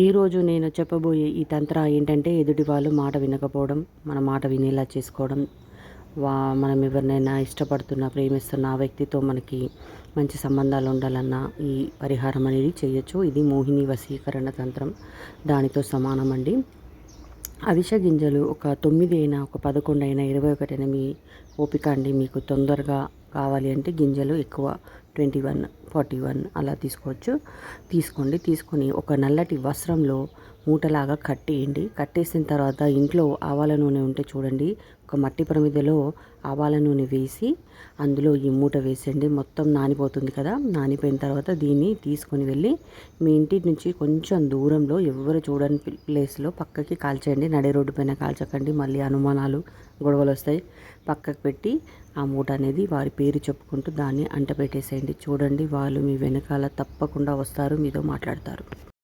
ఈరోజు నేను చెప్పబోయే ఈ తంత్ర ఏంటంటే ఎదుటి వాళ్ళు మాట వినకపోవడం మన మాట వినేలా చేసుకోవడం. వా మనం ఎవరినైనా ఇష్టపడుతున్న ప్రేమిస్తున్న ఆ వ్యక్తితో మనకి మంచి సంబంధాలు ఉండాలన్న ఈ పరిహారం అనేది చేయొచ్చు. ఇది మోహిని వశీకరణ తంత్రం. దానితో సమానం అండి అవిష గింజలు ఒక తొమ్మిది అయినా ఒక పదకొండు అయినా ఇరవై ఒకటి మీ ఓపిక అండి. మీకు తొందరగా కావాలి అంటే గింజలు ఎక్కువ ట్వంటీ వన్ ఫార్టీ వన్ అలా తీసుకోవచ్చు. తీసుకోండి. తీసుకొని ఒక నల్లటి వస్త్రంలో మూటలాగా కట్టేయండి. కట్టేసిన తర్వాత ఇంట్లో ఆవాల నూనె ఉంటే చూడండి. ఒక మట్టి ప్రమిదలో ఆవాల నూనె వేసి అందులో ఈ మూట వేసేయండి. మొత్తం నానిపోతుంది కదా. నానిపోయిన తర్వాత దీన్ని తీసుకొని వెళ్ళి మీ ఇంటి నుంచి కొంచెం దూరంలో ఎవరు చూడని ప్లేస్లో పక్కకి కాల్చేయండి. నడి రోడ్డు పైన కాల్చకండి. మళ్ళీ అనుమానాలు గొడవలు వస్తాయి. పక్కకు పెట్టి ఆ మూట అనేది వారి పేరు చెప్పుకుంటూ దాన్ని అంటపెట్టేసేయండి చూడండి వాళ్ళు మీ వెనకాల తప్పకుండా వస్తారు మీతో మాట్లాడతారు.